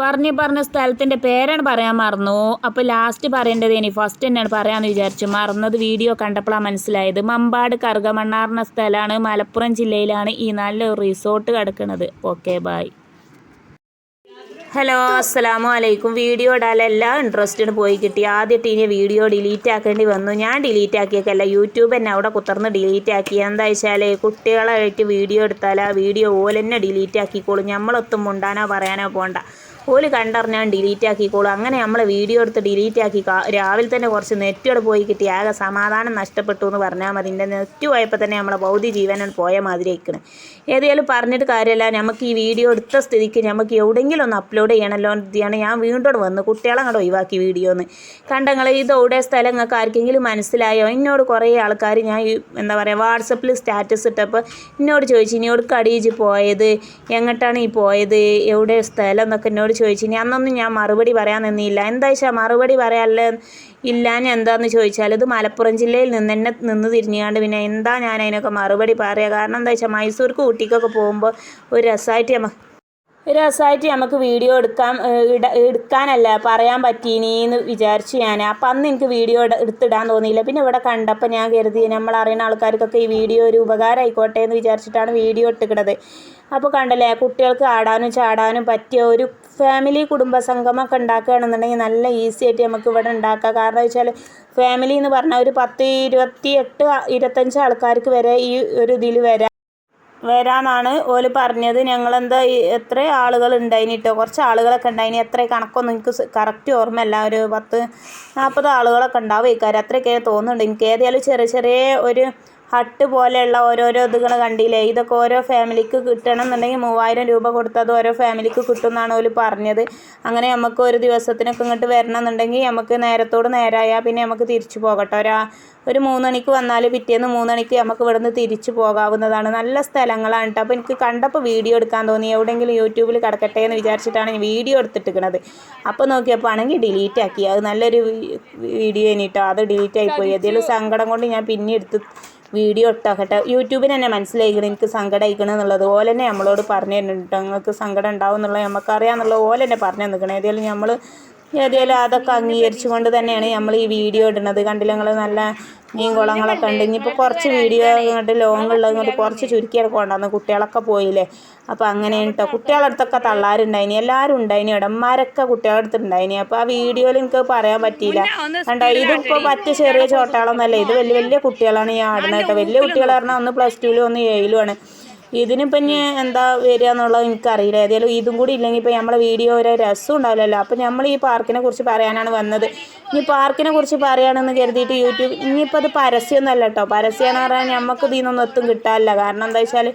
പറഞ്ഞ് പറഞ്ഞ സ്ഥലത്തിന്റെ പേരാണ് പറയാൻ മറന്നു. അപ്പോൾ ലാസ്റ്റ് പറയേണ്ടത് ഇനി ഫസ്റ്റ് തന്നെയാണ് പറയാമെന്ന് വിചാരിച്ചു. മറന്നത് വീഡിയോ കണ്ടപ്പോഴാണ് മനസ്സിലായത്. മമ്പാട് കറുകമണ്ണാറിന സ്ഥലമാണ്. മലപ്പുറം ജില്ലയിലാണ് ഈ നല്ല റിസോർട്ട് കിടക്കുന്നത്. ഓക്കെ ബായ് ഹലോ അസ്സലാമു അലൈക്കും. വീഡിയോ ഇടാൻ എല്ലാ ഇൻട്രസ്റ്റിന് പോയി കിട്ടി. ആദ്യമായിട്ട് ഇനി വീഡിയോ ഡിലീറ്റ് ആക്കേണ്ടി വന്നു. ഞാൻ ഡിലീറ്റ് ആക്കിയേക്കല്ല. യൂട്യൂബ് തന്നെ അവിടെ കുത്തർന്ന് ഡിലീറ്റ് ആക്കി. എന്താ വെച്ചാൽ കുട്ടികളായിട്ട് വീഡിയോ എടുത്താൽ ആ വീഡിയോ ഓലെന്നെ ഡിലീറ്റ് ആക്കിക്കോളും. നമ്മളൊത്തും മുണ്ടാനോ പറയാനോ പോണ്ട. ഓൽ കണ്ടറിഞ്ഞാൽ ഡിലീറ്റ് ആക്കിക്കോളും. അങ്ങനെ നമ്മൾ വീഡിയോ എടുത്ത് ഡിലീറ്റ് ആക്കി രാവിലെ തന്നെ കുറച്ച് നെറ്റുകൾ പോയി കിട്ടി. ആകെ സമാധാനം നഷ്ടപ്പെട്ടു എന്ന് പറഞ്ഞാൽ മതി. എന്റെ നെറ്റ് പോയപ്പോൾ തന്നെ നമ്മളെ ഭൗതിക ജീവനാണ് പോയ മാതിരി ആയിക്കണ്. ഏതായാലും പറഞ്ഞിട്ട് കാര്യമല്ല നമുക്ക് ഈ വീഡിയോ എടുത്ത സ്ഥിതിക്ക് നമുക്ക് എവിടെയെങ്കിലും ഒന്ന് അപ്ലോഡ് ചെയ്യണമല്ലോ എന്നാണ് ഞാൻ വീണ്ടും വന്ന് കുട്ടികളെ അങ്ങോട്ട് ഒഴിവാക്കി വീഡിയോ എന്ന് കണ്ടങ്ങൾ ഇത് എവിടെ ആർക്കെങ്കിലും മനസ്സിലായോ? എന്നോട് കുറേ ആൾക്കാർ ഞാൻ എന്താ പറയുക വാട്സപ്പിൽ സ്റ്റാറ്റസ് ഇട്ടപ്പോൾ എന്നോട് ചോദിച്ചു ഇനി എവിടെ കടീജ് പോയത്? എങ്ങോട്ടാണ് ഈ പോയത്? എവിടെ സ്ഥലം എന്നൊക്കെ എന്നോട് ചോദിച്ചു ഇനി അന്നൊന്നും ഞാൻ മറുപടി പറയാൻ നിന്നില്ല. എന്താ വെച്ചാൽ മറുപടി പറയാനല്ല ഇല്ലാന്ന് എന്താന്ന് ചോദിച്ചാൽ ഇത് മലപ്പുറം ജില്ലയിൽ നിന്ന് തന്നെ നിന്ന് തിരിഞ്ഞുകൊണ്ട് പിന്നെ എന്താ ഞാൻ അതിനൊക്കെ മറുപടി പറയുക കാരണം എന്താ വെച്ചാൽ മൈസൂർക്ക് ഊട്ടിക്കൊക്കെ പോകുമ്പോൾ ഒരു രസമായിട്ട് രസമായിട്ട് നമുക്ക് വീഡിയോ എടുക്കാൻ എടുക്കാനല്ല പറയാൻ പറ്റീനീന്ന് വിചാരിച്ചു ഞാൻ അപ്പം അന്ന് എനിക്ക് വീഡിയോ എടുത്തിടാൻ തോന്നിയില്ല. പിന്നെ ഇവിടെ കണ്ടപ്പോൾ ഞാൻ കരുതി നമ്മൾ അറിയുന്ന ആൾക്കാർക്കൊക്കെ ഈ വീഡിയോ ഒരു ഉപകാരം ആയിക്കോട്ടെ എന്ന് വിചാരിച്ചിട്ടാണ് വീഡിയോ ഇട്ടിക്കണത്. അപ്പോൾ കണ്ടല്ലേ കുട്ടികൾക്ക് ആടാനും ചാടാനും പറ്റിയ ഒരു ഫാമിലി കുടുംബ സംഗമമൊക്കെ ഉണ്ടാക്കുകയാണെന്നുണ്ടെങ്കിൽ നല്ല ഈസി ആയിട്ട് നമുക്ക് ഇവിടെ ഉണ്ടാക്കാം. കാരണം വെച്ചാൽ ഫാമിലി എന്ന് പറഞ്ഞാൽ ഒരു പത്ത് ഇരുപത്തി എട്ട് ഇരുപത്തഞ്ച് ആൾക്കാർക്ക് വരെ ഈ ഒരു ഇതിൽ വരാം വരാന്നാണ് ഓൽ പറഞ്ഞത്. ഞങ്ങളെന്താ എത്ര ആളുകൾ ഉണ്ടായിന് കേട്ടോ കുറച്ച് ആളുകളൊക്കെ ഉണ്ടായിന്. എത്ര കണക്കൊന്നും എനിക്ക് കറക്റ്റ് ഓർമ്മയല്ല. ഒരു പത്ത് നാൽപ്പത് ആളുകളൊക്കെ ഉണ്ടാവും ഇക്കാര്യം അത്രയൊക്കെ തോന്നുന്നുണ്ട്. എനിക്ക് ഏതായാലും ചെറിയ ചെറിയ ഒരു ഹട്ട് പോലെയുള്ള ഓരോരോ ഇതുകൾ കണ്ടില്ലേ? ഇതൊക്കെ ഓരോ ഫാമിലിക്ക് കിട്ടണം എന്നുണ്ടെങ്കിൽ മൂവായിരം രൂപ കൊടുത്താൽ ഓരോ ഫാമിലിക്ക് കിട്ടും എന്നാണ് ഓൽ പറഞ്ഞത്. അങ്ങനെ നമുക്ക് ഒരു ദിവസത്തിനൊക്കെ ഇങ്ങോട്ട് വരണം എന്നുണ്ടെങ്കിൽ നമുക്ക് നേരത്തോട് നേരായ പിന്നെ നമുക്ക് തിരിച്ചു പോകട്ടെ. ഒരാ ഒരു മൂന്നണിക്ക് വന്നാൽ പിറ്റേന്ന് മൂന്നണിക്ക് നമുക്ക് ഇവിടുന്ന് തിരിച്ചു പോകാവുന്നതാണ്. നല്ല സ്ഥലങ്ങളാണ് കേട്ടോ അപ്പോൾ എനിക്ക് കണ്ടപ്പോൾ വീഡിയോ എടുക്കാൻ തോന്നി. എവിടെയെങ്കിലും യൂട്യൂബിൽ കിടക്കട്ടെ എന്ന് വിചാരിച്ചിട്ടാണ് ഞാൻ വീഡിയോ എടുത്തിട്ടിരിക്കണത്. അപ്പോൾ നോക്കിയപ്പോൾ ആണെങ്കിൽ ഡിലീറ്റ് ആക്കി. അത് നല്ലൊരു വീഡിയോ വീഡിയോ കേട്ടോ അത് ഡിലീറ്റ് ആയിപ്പോയി ഏതെങ്കിലും സങ്കടം കൊണ്ട് ഞാൻ പിന്നെ എടുത്ത് വീഡിയോ ഇട്ടാക്കട്ടെ. യൂട്യൂബിന് തന്നെ മനസ്സിലായിക്കണം എനിക്ക് സങ്കടം അയക്കണം എന്നുള്ളത്. ഓല തന്നെ നമ്മളോട് പറഞ്ഞു തരുന്നുണ്ട് നിങ്ങൾക്ക് സങ്കടം ഉണ്ടാവും എന്നുള്ളത് നമുക്കറിയാമെന്നുള്ളത് ഓല തന്നെ പറഞ്ഞു നിൽക്കണം ഏതായാലും നമ്മൾ ഏതായാലും അതൊക്കെ അംഗീകരിച്ചുകൊണ്ട് തന്നെയാണ് നമ്മൾ ഈ വീഡിയോ ഇടുന്നത്. കണ്ടില്ല? നിങ്ങൾ നല്ല മീൻ കുളങ്ങളൊക്കെ ഉണ്ട് ഇനിയിപ്പോൾ കുറച്ച് വീഡിയോ ഇങ്ങോട്ട് ലോങ് ഉള്ളത് ഇങ്ങോട്ട് കുറച്ച് ചുരുക്കിയൊക്കെ കൊണ്ടുവന്ന് കുട്ടികളൊക്കെ പോയില്ലേ? അപ്പോൾ അങ്ങനെ കേട്ടോ കുട്ടികളുടെ അടുത്തൊക്കെ തള്ളാരുണ്ടായിനി. എല്ലാവരും ഉണ്ടായിനി ഇടന്മാരൊക്കെ കുട്ടികളുടെ അടുത്ത് ഉണ്ടായിനി അപ്പോൾ ആ വീഡിയോയിൽ എനിക്ക് പറയാൻ പറ്റിയില്ല. കണ്ടോ? ഇതിപ്പോൾ പറ്റിയ ചെറിയ ചോട്ടകളൊന്നുമല്ല ഇത് വലിയ വലിയ കുട്ടികളാണ് ഈ ആടുന്നത് കേട്ടോ. വലിയ കുട്ടികൾ പറഞ്ഞാൽ ഒന്ന് പ്ലസ് ടുവിലും ഒന്ന് ഏഴിലുമാണ് ഇതിനിപ്പം ഇനി എന്താ വരിക എന്നുള്ളത് എനിക്കറിയില്ല. ഏതായാലും ഇതും കൂടി ഇല്ലെങ്കിൽ ഇപ്പോൾ നമ്മളെ വീഡിയോ ഒരു രസം ഉണ്ടാവില്ലല്ലോ. അപ്പം നമ്മൾ ഈ പാർക്കിനെ കുറിച്ച് പറയാനാണ് വന്നത്. ഇനി പാർക്കിനെ കുറിച്ച് പറയുകയാണെന്ന് കരുതിയിട്ട് യൂട്യൂബ് ഇനിയിപ്പോൾ അത് പരസ്യമൊന്നുമല്ല കേട്ടോ. പരസ്യമെന്ന് പറഞ്ഞാൽ നമുക്ക് ഇതിൽ നിന്നൊന്നും ഒത്തും കിട്ടാനില്ല. കാരണം എന്താ വെച്ചാൽ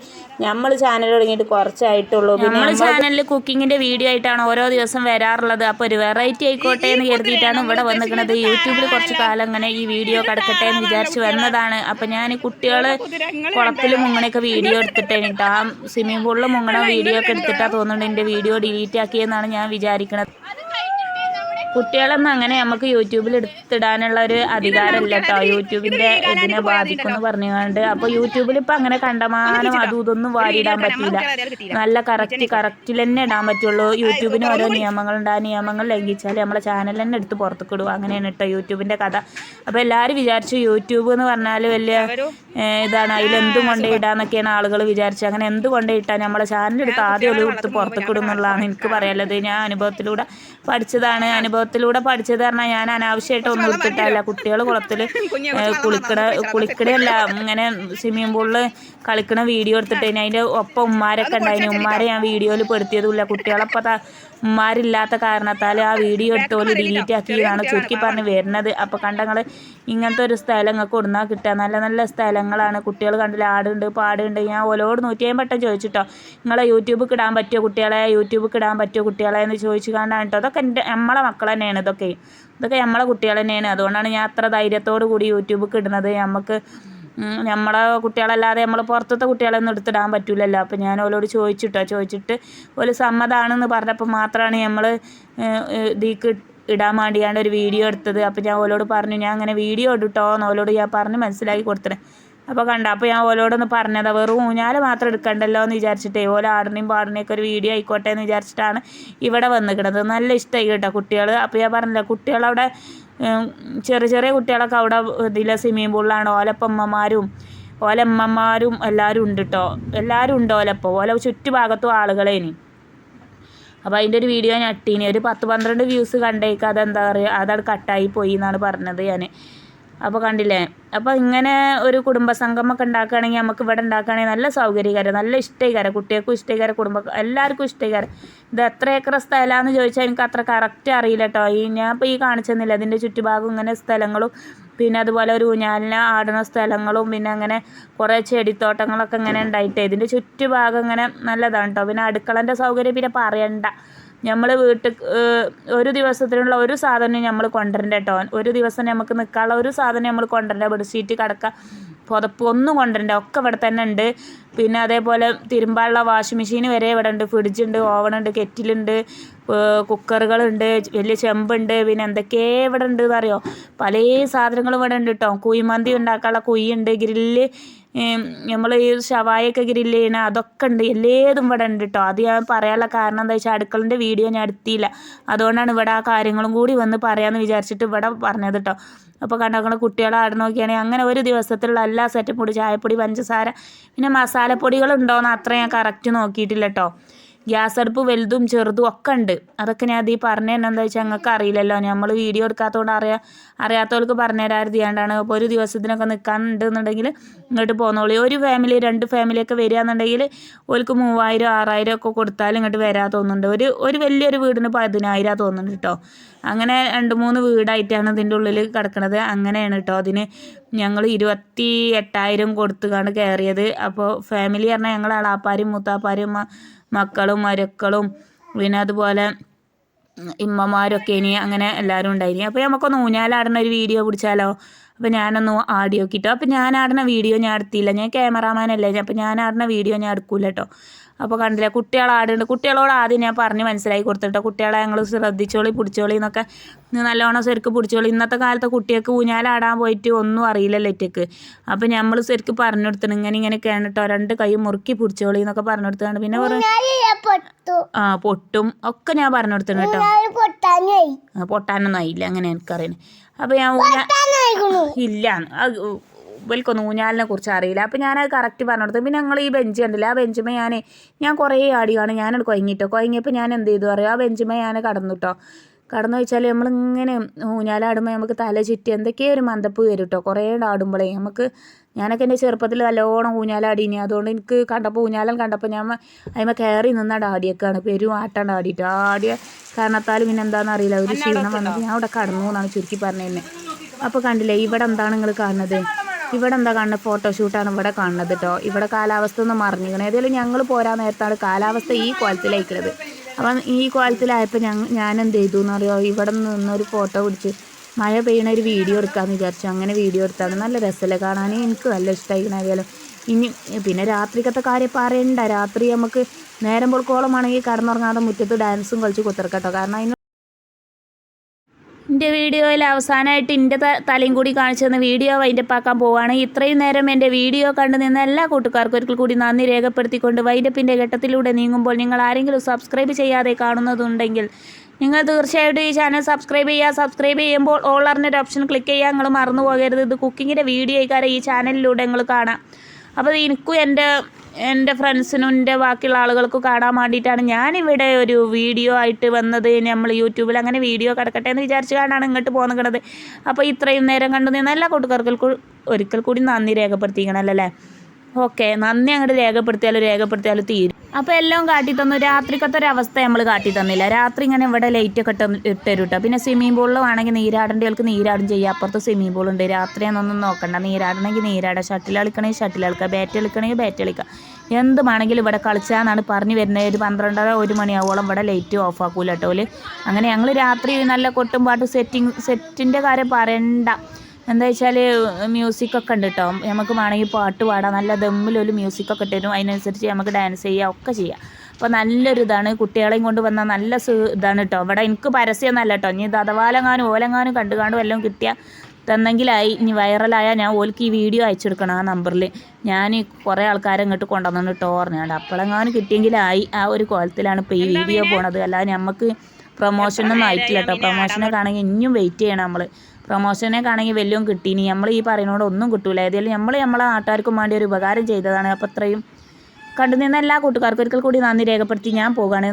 നമ്മൾ ചാനൽ തുടങ്ങിയിട്ട് കുറച്ചായിട്ടുള്ളൂ. പിന്നെ നമ്മൾ ചാനലിൽ കുക്കിങ്ങിന്റെ വീഡിയോ ആയിട്ടാണ് ഓരോ ദിവസം വരാറുള്ളത്. അപ്പോൾ ഒരു വെറൈറ്റി ആയിക്കോട്ടെ എന്ന് കരുതിയിട്ടാണ് ഇവിടെ വന്നിരിക്കുന്നത്. യൂട്യൂബിൽ കുറച്ച് കാലം അങ്ങനെ ഈ വീഡിയോ കിടക്കട്ടെ എന്ന് വിചാരിച്ച് വന്നതാണ്. അപ്പം ഞാൻ കുട്ടികൾ കുളത്തിൽ മുങ്ങണയൊക്കെ വീഡിയോ എടുത്തിട്ടേ കേട്ടോ. ആ സ്വിമ്മിംഗ് പൂളിൽ മുങ്ങണ വീഡിയോ ഒക്കെ എടുത്തിട്ടാ തോന്നുന്നുണ്ട് എന്റെ വീഡിയോ ഡിലീറ്റ് ആക്കിയെന്നാണ് ഞാൻ വിചാരിക്കുന്നത് കുട്ടികളൊന്നും അങ്ങനെ നമുക്ക് യൂട്യൂബിൽ എടുത്തിടാനുള്ള ഒരു അധികാരമല്ല കേട്ടോ യൂട്യൂബിന്റെ ഇതിനെ ബാധിക്കുമെന്ന് പറഞ്ഞുകൊണ്ട്. അപ്പോൾ യൂട്യൂബിൽ ഇപ്പം അങ്ങനെ കണ്ടമാനം അതും ഇതൊന്നും വാരിയിടാൻ പറ്റില്ല നല്ല കറക്റ്റ് കറക്റ്റിൽ തന്നെ ഇടാൻ പറ്റുള്ളൂ. യൂട്യൂബിന് ഓരോ നിയമങ്ങളുണ്ട്. ആ നിയമങ്ങൾ ലംഘിച്ചാൽ നമ്മളെ ചാനൽ തന്നെ എടുത്ത് പുറത്തേക്ക് ഇടും അങ്ങനെയാണ് കേട്ടോ യൂട്യൂബിന്റെ കഥ. അപ്പോൾ എല്ലാവരും വിചാരിച്ചു യൂട്യൂബ് എന്ന് പറഞ്ഞാൽ വലിയ ഇതാണ്. അതിലെന്തും കൊണ്ടേ ഇടാന്നൊക്കെയാണ് ആളുകൾ വിചാരിച്ചത്. അങ്ങനെ എന്ത് കൊണ്ടേ ഇട്ടാൽ നമ്മളെ ചാനൽ എടുത്ത് ആദ്യം ഒരു കൊടുത്ത് പുറത്തേക്ക് എനിക്ക് പറയാനുള്ളത് ഞാൻ അനുഭവത്തിലൂടെ പഠിച്ചതാണ്. അനുഭവത്തിലൂടെ പഠിച്ചത് പറഞ്ഞാൽ ഞാൻ അനാവശ്യമായിട്ട് ഒന്നും എടുത്തിട്ടല്ല. കുട്ടികൾ കുളത്തിൽ കുളിക്കണ കുളിക്കണല്ല ഇങ്ങനെ സ്വിമ്മിംഗ് പൂളിൽ കളിക്കണ വീഡിയോ എടുത്തിട്ട് അതിന്റെ ഒപ്പം ഉമ്മാരൊക്കെ ഉണ്ടായിരുന്നു ഉമ്മാരെ ഞാൻ വീഡിയോയിൽ പെടുത്തിയതുമില്ല. കുട്ടികളപ്പോൾ ഉമ്മാരില്ലാത്ത കാരണത്താൽ ആ വീഡിയോ എടുത്തോൽ ഡിലീറ്റ് ആക്കിയതാണ് ചുരുക്കി പറഞ്ഞ് വരുന്നത്. അപ്പോൾ കണ്ടങ്ങൾ ഇങ്ങനത്തെ ഒരു സ്ഥലം നിങ്ങൾക്ക് കൊടുന്നാൽ കിട്ടുക. നല്ല നല്ല സ്ഥലങ്ങളാണ്. കുട്ടികൾ കണ്ടില്ല? ആടുണ്ട് പാടുണ്ട്. ഞാൻ ഓലോട് നൂറ്റി അമ്പട്ടം ചോദിച്ചിട്ടോ. നിങ്ങളെ യൂട്യൂബിൽ ഇടാൻ പറ്റിയോ കുട്ടികളെ? യൂട്യൂബിൽ ഇടാൻ പറ്റിയോ കുട്ടികളെ? എന്ന് ചോദിച്ചു കണ്ടാണ് കേട്ടോ അതൊക്കെ എന്റെ നമ്മളെ മക്കൾ തന്നെയാണ് ഇതൊക്കെ. ഇതൊക്കെ നമ്മളെ കുട്ടികൾ തന്നെയാണ്. അതുകൊണ്ടാണ് ഞാൻ അത്ര ധൈര്യത്തോടു കൂടി യൂട്യൂബിൽ ഇടുന്നത്. നമുക്ക് നമ്മളെ കുട്ടികളല്ലാതെ നമ്മൾ പുറത്തത്തെ കുട്ടികളൊന്നും എടുത്തിടാൻ പറ്റൂലല്ലോ. അപ്പോൾ ഞാൻ ഓലോട് ചോദിച്ചിട്ടോ? ചോദിച്ചിട്ട് ഒരു സമ്മതമാണെന്ന് പറഞ്ഞപ്പോൾ മാത്രമാണ് നമ്മൾ ഇതിക്ക് ഇടാൻ വേണ്ടിയാണ്ട് ഒരു വീഡിയോ എടുത്തത്. അപ്പോൾ ഞാൻ ഓലോട് പറഞ്ഞു ഞാൻ അങ്ങനെ വീഡിയോ ഇടുട്ടോ എന്ന് ഓലോട് ഞാൻ പറഞ്ഞ് മനസ്സിലാക്കി കൊടുത്തത് അപ്പോൾ കണ്ട? അപ്പോൾ ഞാൻ ഓലോടൊന്ന് പറഞ്ഞതാ വെറും ഊഞ്ഞാൽ മാത്രം എടുക്കണ്ടല്ലോ എന്ന് വിചാരിച്ചിട്ടേ ഓല ആടിനെയും പാടിനെയൊക്കെ ഒരു വീഡിയോ ആയിക്കോട്ടെ എന്ന് വിചാരിച്ചിട്ടാണ് ഇവിടെ വന്നിക്കിടത് നല്ല ഇഷ്ടമായി കേട്ടോ കുട്ടികൾ അപ്പോൾ ഞാൻ പറഞ്ഞില്ല കുട്ടികളവിടെ ചെറിയ ചെറിയ കുട്ടികളൊക്കെ അവിടെ ഇതിലെ സ്വിമ്മിങ് പൂളിലാണ് ഓലപ്പമ്മമാരും ഓലമ്മമാരും എല്ലാവരും ഉണ്ട് കേട്ടോ എല്ലാവരും ഉണ്ട് ഓലപ്പോൾ ഓല ചുറ്റുഭാഗത്തും ആളുകളേനി അപ്പോൾ അതിന്റെ ഒരു വീഡിയോ ഞാൻ ഇട്ടീനി. ഒരു പത്ത് പന്ത്രണ്ട് വ്യൂസ് കണ്ടേക്ക്. അതെന്താ പറയുക അതവിടെ കട്ടായി പോയി എന്നാണ് പറഞ്ഞത് ഞാൻ അപ്പോൾ കണ്ടില്ലേ? അപ്പോൾ ഇങ്ങനെ ഒരു കുടുംബസംഗമൊക്കെ ഉണ്ടാക്കുകയാണെങ്കിൽ നമുക്ക് ഇവിടെ ഉണ്ടാക്കുകയാണെങ്കിൽ നല്ല സൗകര്യകരം നല്ല ഇഷ്ടകരം കുട്ടികൾക്കും ഇഷ്ടകരം കുടുംബ എല്ലാവർക്കും ഇഷ്ടകരം. ഇത് എത്ര ഏക്കർ സ്ഥലമാണെന്ന് ചോദിച്ചാൽ എനിക്ക് അത്ര കറക്റ്റ് അറിയില്ല കേട്ടോ ഈ ഞാൻ ഇപ്പോൾ ഈ കാണിച്ചെന്നില്ല? അതിന്റെ ചുറ്റുഭാഗം ഇങ്ങനെ സ്ഥലങ്ങളും പിന്നെ അതുപോലെ ഒരു ഊഞ്ഞാലിനെ ആടുന്ന സ്ഥലങ്ങളും പിന്നെ അങ്ങനെ കുറേ ചെടിത്തോട്ടങ്ങളൊക്കെ ഇങ്ങനെ ഉണ്ടായിട്ട് ഇതിന്റെ ചുറ്റുഭാഗം ഇങ്ങനെ നല്ലതാണ് കേട്ടോ പിന്നെ അടുക്കളന്റെ സൗകര്യം പിന്നെ പറയണ്ട. നമ്മൾ വീട്ടിൽ ഒരു ദിവസത്തിനുള്ള ഒരു സാധനം നമ്മൾ കൊണ്ടുവരണ്ട കേട്ടോ. ഒരു ദിവസം നമുക്ക് നിൽക്കാനുള്ള ഒരു സാധനം നമ്മൾ കൊണ്ടുവരണ്ട ബെഡ്ഷീറ്റ് കടക്ക പുതപ്പ് ഒന്നും കൊണ്ടുവരണ്ട ഒക്കെ ഇവിടെ തന്നെ ഉണ്ട്. പിന്നെ അതേപോലെ തിരുമ്പാനുള്ള വാഷിംഗ് മെഷീൻ വരെ ഇവിടെ ഉണ്ട്. ഫ്രിഡ്ജ് ഉണ്ട് ഓവൺ ഉണ്ട് കെറ്റിലുണ്ട്. കുക്കറുകളുണ്ട് വലിയ ചെമ്പുണ്ട് പിന്നെ എന്തൊക്കെ ഇവിടെ ഉണ്ട് എന്നറിയോ? പല സാധനങ്ങളും ഇവിടെ ഉണ്ട് കേട്ടോ കുഴിമന്തി ഉണ്ടാക്കാനുള്ള കുഴിയുണ്ട് ഗ്രില്ല് നമ്മൾ ഈ ഷവായൊക്കെ ഗ്രില്ല് ചെയ്യണ അതൊക്കെ ഉണ്ട് എല്ലാതും ഇവിടെ ഉണ്ട് കേട്ടോ അത് ഞാൻ പറയാനുള്ള കാരണം എന്താ വെച്ചാൽ അടുക്കളന്റെ വീഡിയോ ഞാൻ എടുത്തില്ല. അതുകൊണ്ടാണ് ഇവിടെ ആ കാര്യങ്ങളും കൂടി വന്ന് പറയാമെന്ന് വിചാരിച്ചിട്ട് ഇവിടെ പറഞ്ഞത് കേട്ടോ അപ്പോൾ കണ്ടാക്കണ കുട്ടികളെ ആട് നോക്കിയാണെങ്കിൽ അങ്ങനെ ഒരു ദിവസത്തിലുള്ള എല്ലാ സെറ്റും പൊടി ചായപ്പൊടി പഞ്ചസാര പിന്നെ മസാലപ്പൊടികളുണ്ടോയെന്ന് അത്ര ഞാൻ കറക്റ്റ് നോക്കിയിട്ടില്ല കേട്ടോ ഗ്യാസ് അടുപ്പ് വലുതും ചെറുതും ഒക്കെ ഉണ്ട്. അതൊക്കെ ഞാൻ അതീ പറഞ്ഞു തന്നെ എന്താ വെച്ചാൽ ഞങ്ങൾക്ക് അറിയില്ലല്ലോ. നമ്മൾ വീഡിയോ എടുക്കാത്തതുകൊണ്ട് അറിയാ അറിയാത്തവർക്ക് പറഞ്ഞു തരാതിരിയാണ്ടാണ് അപ്പോൾ ഒരു ദിവസത്തിനൊക്കെ നിൽക്കാനുണ്ട് എന്നുണ്ടെങ്കിൽ ഇങ്ങോട്ട് പോന്നോളി. ഒരു ഫാമിലി രണ്ട് ഫാമിലിയൊക്കെ വരികയെന്നുണ്ടെങ്കിൽ ഓർക്ക് മൂവായിരം ആറായിരം ഒക്കെ കൊടുത്താലും ഇങ്ങോട്ട് വരാൻ തോന്നുന്നുണ്ട്. ഒരു ഒരു വലിയൊരു വീടിന് പതിനായിരം തോന്നുന്നുണ്ട് കേട്ടോ അങ്ങനെ രണ്ട് മൂന്ന് വീടായിട്ടാണ് ഇതിന്റെ ഉള്ളിൽ കിടക്കുന്നത് അങ്ങനെയാണ് കേട്ടോ അതിന് ഞങ്ങൾ ഇരുപത്തി എട്ടായിരം കൊടുത്തുകാണ് കയറിയത് അപ്പോൾ ഫാമിലി പറഞ്ഞാൽ ഞങ്ങൾ അളാപ്പാരും മൂത്താപ്പാരും മക്കളും മരുക്കളും പിന്നെ അതുപോലെ ഇമ്മമാരൊക്കെ ഇനി അങ്ങനെ എല്ലാവരും ഉണ്ടായിനി. അപ്പോൾ നമുക്കൊന്ന് ഊഞ്ഞാലാടുന്ന ഒരു വീഡിയോ പിടിച്ചാലോ? അപ്പോൾ ഞാനൊന്ന് ആടി നോക്കിട്ടോ അപ്പോൾ ഞാൻ ആടുന്ന വീഡിയോ ഞാൻ എടുത്തില്ല. ഞാൻ ക്യാമറാമാൻ അല്ലേ? അപ്പോൾ ഞാൻ ആടുന്ന വീഡിയോ ഞാൻ എടുക്കൂല കേട്ടോ അപ്പോൾ കണ്ടില്ലേ കുട്ടികൾ ആടുണ്ട്. കുട്ടികളോട് ആദ്യം ഞാൻ പറഞ്ഞ് മനസ്സിലാക്കി കൊടുത്തിട്ടോ. കുട്ടികളെ ഞങ്ങൾ ശ്രദ്ധിച്ചോളി പിടിച്ചോളി എന്നൊക്കെ. നല്ലോണം ശരിക്ക് പിടിച്ചോളി. ഇന്നത്തെ കാലത്തെ കുട്ടികൾക്ക് ഊഞ്ഞാലാടാൻ പോയിട്ട് ഒന്നും അറിയില്ലല്ലോ ഇറ്റക്ക്. അപ്പോൾ നമ്മൾ ശരിക്ക് പറഞ്ഞു കൊടുത്തിട്ട് ഇങ്ങനെ ഇങ്ങനെയൊക്കെയാണ് കേട്ടോ രണ്ട് കൈ മുറുക്കി പിടിച്ചോളി എന്നൊക്കെ പറഞ്ഞു കൊടുത്താണ് പിന്നെ ആ പൊട്ടും. ഒക്കെ ഞാൻ പറഞ്ഞു കൊടുത്തിട്ടുണ്ട് കേട്ടോ പൊട്ടാനൊന്നും ആയില്ല. അങ്ങനെ എനിക്കറിയുന്നത് അപ്പോൾ ഞാൻ ഇല്ല. ഇവൽക്കൊന്നും ഊഞ്ഞാലിനെ കുറിച്ച് അറിയില്ല. അപ്പോൾ ഞാനത് കറക്റ്റ് പറഞ്ഞു കൊടുത്തു. പിന്നെ ഞങ്ങൾ ഈ ബെഞ്ച് കണ്ടില്ല? ആ ബെഞ്ചുമേ ഞാൻ ഞാൻ കുറേ ആടിയാണ് ഞാനത് കൊയങ്ങിട്ടോ. കൊയങ്ങിയപ്പോൾ ഞാൻ എന്ത് ചെയ്തു അറിയാം? ആ ബെഞ്ചുമേ ഞാൻ കടന്നു കേട്ടോ കടന്നു വെച്ചാൽ നമ്മളിങ്ങനെ ഊഞ്ഞാലാടുമ്പോൾ നമുക്ക് തല ചുറ്റി എന്തൊക്കെയോ ഒരു മന്ദപ്പ് വരും കേട്ടോ കുറേ ആടുമ്പോഴേ നമുക്ക് ഞാനൊക്കെ എന്റെ ചെറുപ്പത്തിൽ നല്ലോണം ഊഞ്ഞാലാടീനി അതുകൊണ്ട് എനിക്ക് കണ്ടപ്പോൾ ഊഞ്ഞാലം കണ്ടപ്പോൾ ഞാൻ അതിമ കയറി നിന്നാണ് ആടിയൊക്കെയാണ് പെരും ആട്ടാണ്ട് ആടിയിട്ട് ആടിയ കാരണത്താൽ പിന്നെ എന്താണെന്ന് അറിയില്ല. ഒരു ക്ഷീണം വന്നത് ഞാൻ അവിടെ കടന്നു എന്നാണ് ചുരുക്കി പറഞ്ഞതന്നെ അപ്പോൾ കണ്ടില്ലേ? ഇവിടെ എന്താണ് നിങ്ങൾ കാണുന്നത്? ഇവിടെ എന്താ കാണുന്നത് ഫോട്ടോഷൂട്ടാണ് ഇവിടെ കാണുന്നത് കേട്ടോ ഇവിടെ കാലാവസ്ഥ ഒന്ന് മറിഞ്ഞിരിക്കണം. ഏതായാലും ഞങ്ങൾ പോരാൻ നേരത്താണ് കാലാവസ്ഥ ഈ കോലത്തിലായിക്കണത് അപ്പം ഈ കോലത്തിലായപ്പോൾ ഞങ്ങൾ ഞാൻ എന്ത് ചെയ്തു എന്ന് അറിയോ ഇവിടെ നിന്നൊരു ഫോട്ടോ പിടിച്ച് മഴ പെയ്യണ ഒരു വീഡിയോ എടുക്കാമെന്ന് വിചാരിച്ചു. അങ്ങനെ വീഡിയോ എടുത്താണ്. നല്ല രസമല്ലേ കാണാൻ എനിക്ക് നല്ല ഇഷ്ടമായിരിക്കണം ഏതായാലും. ഇനി പിന്നെ രാത്രിക്കത്തെ കാര്യം പറയണ്ട രാത്രി നമുക്ക് നേരം പൊൾക്കോളമാണെങ്കിൽ കടന്നുറങ്ങാതെ മുറ്റത്ത് ഡാൻസും കളിച്ച് കുത്തിറക്കട്ടോ കാരണം അതിന് എന്റെ വീഡിയോയിൽ അവസാനമായിട്ട് എന്റെ തലയും കൂടി കാണിച്ചു തന്ന വീഡിയോ വൈൻഡപ്പാക്കാൻ പോവുകയാണ് ഇത്രയും നേരം എന്റെ വീഡിയോ കണ്ടു നിന്ന എല്ലാ കൂട്ടുകാർക്കും ഒരിക്കൽ കൂടി നന്ദി രേഖപ്പെടുത്തിക്കൊണ്ട് വൈൻഡപ്പിന്റെ ഘട്ടത്തിലൂടെ നീങ്ങുമ്പോൾ നിങ്ങൾ ആരെങ്കിലും സബ്സ്ക്രൈബ് ചെയ്യാതെ കാണുന്നതുണ്ടെങ്കിൽ നിങ്ങൾ തീർച്ചയായിട്ടും ഈ ചാനൽ സബ്സ്ക്രൈബ് ചെയ്യുക. സബ്സ്ക്രൈബ് ചെയ്യുമ്പോൾ ഓൾ അറിഞ്ഞൊരു ഓപ്ഷൻ ക്ലിക്ക് ചെയ്യുക. നിങ്ങൾ മറന്നു പോകരുത്. ഇത് കുക്കിങ്ങിന്റെ വീഡിയോ ആയിക്കാരം ഈ ചാനലിലൂടെ നിങ്ങൾ കാണാം. അപ്പോൾ എനിക്കും എന്റെ എന്റെ ഫ്രണ്ട്സിനും എന്റെ ബാക്കിയുള്ള ആളുകൾക്കും കാണാൻ വേണ്ടിയിട്ടാണ് ഞാനിവിടെ ഒരു വീഡിയോ ആയിട്ട് വന്നത്. നമ്മൾ യൂട്യൂബിൽ അങ്ങനെ വീഡിയോ കിടക്കട്ടെ എന്ന് വിചാരിച്ച് കാണാണ് ഇങ്ങോട്ട് പോകുന്നത് അപ്പോൾ ഇത്രയും നേരം കണ്ടു നിന്ന എല്ലാ കൂട്ടുകാർക്കും ഒരിക്കൽ കൂടി നന്ദി രേഖപ്പെടുത്തിക്കണമല്ലോ അല്ലേ? ഓക്കെ നന്ദി അങ്ങോട്ട് രേഖപ്പെടുത്തിയാലും രേഖപ്പെടുത്തിയാലും തീരും. അപ്പോൾ എല്ലാം കാട്ടി തന്നു. രാത്രിക്കത്തെ ഒരു അവസ്ഥ നമ്മൾ കാട്ടി തന്നില്ല. രാത്രി ഇങ്ങനെ ഇവിടെ ലൈറ്റ് ഒക്കെ ഇട്ട് ഇട്ടരും കേട്ടോ പിന്നെ സ്വിമ്മിംഗ് പൂളിലും ആണെങ്കിൽ നീരാടേണ്ടവർക്ക് നീരാടും ചെയ്യാം. അപ്പുറത്ത് സ്വിമ്മിംഗ് ഉണ്ട്. രാത്രി എന്നൊന്നും നോക്കണ്ട. നീരാടണമെങ്കിൽ നീരാടാം. ഷട്ടിൽ കളിക്കണമെങ്കിൽ ഷട്ടിൽ കളിക്കുക ബാറ്റ് കളിക്കണമെങ്കിൽ ബാറ്റ് കളിക്കുക എന്തുമാണെങ്കിലും ഇവിടെ കളിച്ചാന്നാണ് പറഞ്ഞു വരുന്നത്. ഒരു പന്ത്രണ്ടര ഒരു മണിയാവോളം ഇവിടെ ലൈറ്റ് ഓഫ് ആക്കൂല കേട്ടോ അങ്ങനെ ഞങ്ങൾ രാത്രി നല്ല കൊട്ടും പാട്ടും സെറ്റിങ് സെറ്റിന്റെ കാര്യം പറയണ്ട. എന്താ വെച്ചാൽ മ്യൂസിക്കൊക്കെ ഉണ്ട് കേട്ടോ നമുക്ക് വേണമെങ്കിൽ പാട്ട് പാടാം. നല്ല ദമ്മിലൊരു മ്യൂസിക്കൊക്കെ ഇട്ടിരും അതിനനുസരിച്ച് നമുക്ക് ഡാൻസ് ചെയ്യുക ഒക്കെ ചെയ്യാം. അപ്പോൾ നല്ലൊരു ഇതാണ്. കുട്ടികളെയും കൊണ്ട് വന്നാൽ നല്ല സു ഇതാണ് കേട്ടോ ഇവിടെ എനിക്ക് പരസ്യമൊന്നുമല്ല കേട്ടോ ഇനി ഇത് ഓലങ്ങാനും ഓലെങ്ങാനും കണ്ടു കാണും എല്ലാം കിട്ടിയാൽ തന്നെങ്കിലായി. ഇനി വൈറലായാൽ ഞാൻ ഓൽക്ക് ഈ വീഡിയോ അയച്ചു കൊടുക്കണം ആ നമ്പറിൽ ഞാൻ കുറേ ആൾക്കാരെ ഇങ്ങോട്ട് കൊണ്ടുവന്നു കേട്ടോ പറഞ്ഞാണ്ട്. അപ്പോഴെങ്ങാനും കിട്ടിയെങ്കിലായി ആ ഒരു കോലത്തിലാണ് ഇപ്പോൾ ഈ വീഡിയോ പോണത്. അല്ലാതെ നമുക്ക് പ്രൊമോഷനൊന്നും ആയിട്ടില്ല കേട്ടോ പ്രൊമോഷനൊക്കെ ആണെങ്കിൽ ഇനിയും വെയിറ്റ് ചെയ്യണം നമ്മൾ പ്രൊമോഷനൊക്കെ ആണെങ്കിൽ വലിയ കിട്ടീനി. നമ്മൾ ഈ പറയുന്നതുകൊണ്ട് ഒന്നും കിട്ടൂല. ഏതായാലും നമ്മൾ നമ്മളെ നാട്ടുകാർക്കും വേണ്ടി ഒരു ഉപകാരം ചെയ്തതാണ്. അപ്പോൾ അത്രയും കണ്ടു നിന്ന എല്ലാ കൂട്ടുകാർക്കും ഒരിക്കൽ കൂടി നന്ദി രേഖപ്പെടുത്തി. ഞാൻ പോകുകയാണ്